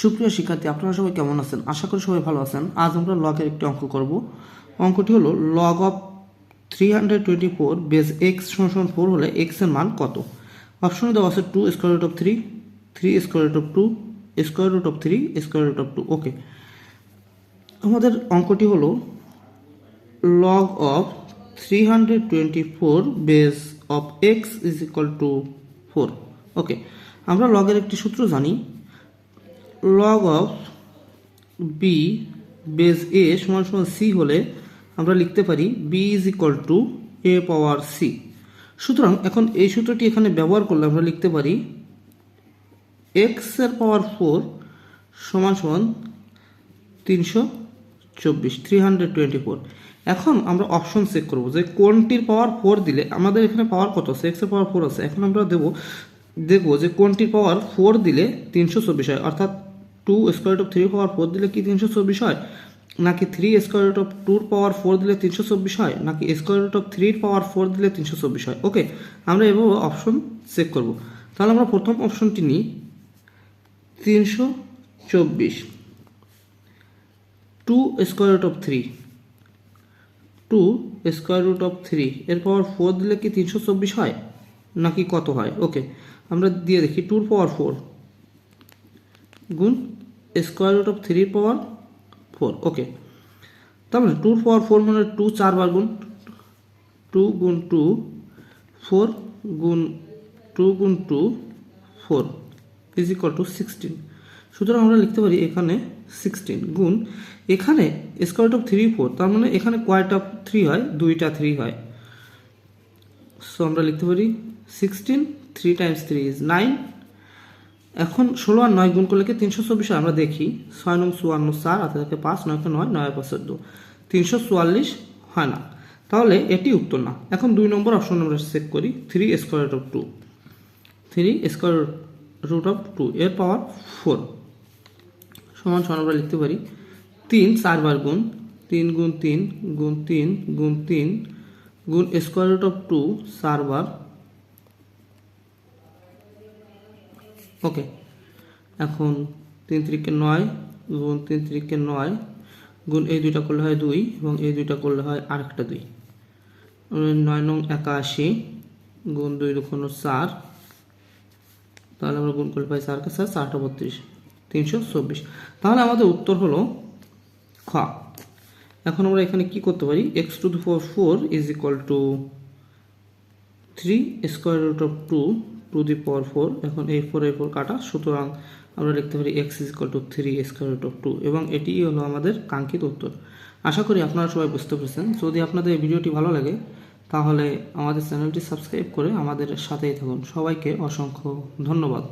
সুপ্রিয় শিক্ষার্থী, আপনারা সবাই কেমন আছেন? আশা করি সবাই ভালো আছেন। আজ আমরা লগের একটি অঙ্ক করব। অঙ্কটি হলো log of three hundred twenty four base x সমান ফোর হলে এক্সের মান কত? অপশনে দেওয়া আছে two square root of three three square root of two square root of three square root of two okay আমাদের অঙ্কটি হলো log of 324 base of x is equal to 4 okay আমরা লগের একটি সূত্র জানি। Log of b base a সমান সমান c হলে আমরা লিখতে পারি b is equal to a power c সুতরাং এখন এই সূত্রটি এখানে ব্যবহার করলে আমরা লিখতে পারি এর পাওয়ার 4 সমান সমান তিনশো চব্বিশ থ্রি হান্ড্রেড টোয়েন্টি ফোর এখন আমরা অপশন চেক করব যে কোনটির পাওয়ার ফোর দিলে আমাদের এখানে পাওয়ার কত আছে? এক্সের পাওয়ার ফোর আছে। এখন আমরা দেবো, দেখব যে কোনটির পাওয়ার ফোর দিলে তিনশো চব্বিশ হয়। অর্থাৎ two square root of three power four দিলে কি তিনশো চব্বিশ হয়? নাকি থ্রি স্কোয়ার রুট অফ টুর পাওয়ার ফোর দিলে তিনশো চব্বিশ হয়? নাকি স্কোয়ার রুট অফ থ্রির পাওয়ার ফোর দিলে তিনশো চব্বিশ হয়? ওকে আমরা এভাবে অপশন চেক করব। তাহলে আমরা প্রথম অপশনটি নিই। তিনশো চব্বিশ। Two square root of three two square root of three এর পাওয়ার ফোর দিলে কি তিনশো চব্বিশ হয়? নাকি কত হয়? ওকে আমরা দিয়ে দেখি টুর পাওয়ার ফোর গুণ স্কোয়ার রুট অফ থ্রির পাওয়ার ফোর ওকে তার মানে টুর পাওয়ার ফোর মানে টু চারবার গুণ টু গুণ টু ফোর গুণ টু গুণ two four is equal to sixteen সুতরাং আমরা লিখতে পারি এখানে সিক্সটিন গুণ এখানে স্কোয়ার অফ থ্রি ফোর তার মানে এখানে কয়টা থ্রি হয়? দুইটা থ্রি হয়। সো আমরা লিখতে পারি sixteen three times three is nine এখন ষোলো আর নয় গুণ করলে তিনশো চব্বিশ? আমরা দেখি। ছয় নং চুয়ান্ন চার হাতে থাকে পাঁচ নয়কে নয় নয় চোদ্দ তিনশো চুয়াল্লিশ হয় না। তাহলে এটি উত্তর না। এখন দুই নম্বর অপশন আমরা চেক করি। Three square of two three square root of two এর পাওয়ার ফোর সমান সমান আমরা লিখতে পারি। তিন চারবার গুণ, তিন গুণ তিন গুণ তিন গুণ তিন, গুণ স্কোয়ার রুট অফ টু চারবার ওকে। এখন তিন তিরিকে নয় গুণ তিন তিরিকে নয় গুণ এই দুইটা করলে হয় দুই এবং এই দুইটা করলে হয় আরেকটা দুই। নয় নং একাশি গুণ দুই দুঃখ চার, তাহলে আমরা গুণ করলে পাই চার চারটা বত্রিশ, তিনশো চব্বিশ। তাহলে আমাদের উত্তর হলো খ। এখন আমরা এখানে কি করতে পারি? X to the four four is equal to three square root of two to the power four, এখন এই ফোর এই ফোর কাটা। সুতরাং আমরা লিখতে পারি x is equal to three square root of two এবং এটিই হলো আমাদের কাঙ্ক্ষিত উত্তর। আশা করি আপনারা সবাই বুঝতে পেরেছেন। যদি আপনাদের এই ভিডিওটি ভালো লাগে, তাহলে আমাদের চ্যানেলটি সাবস্ক্রাইব করে আমাদের সাথেই থাকুন। সবাইকে অসংখ্য ধন্যবাদ।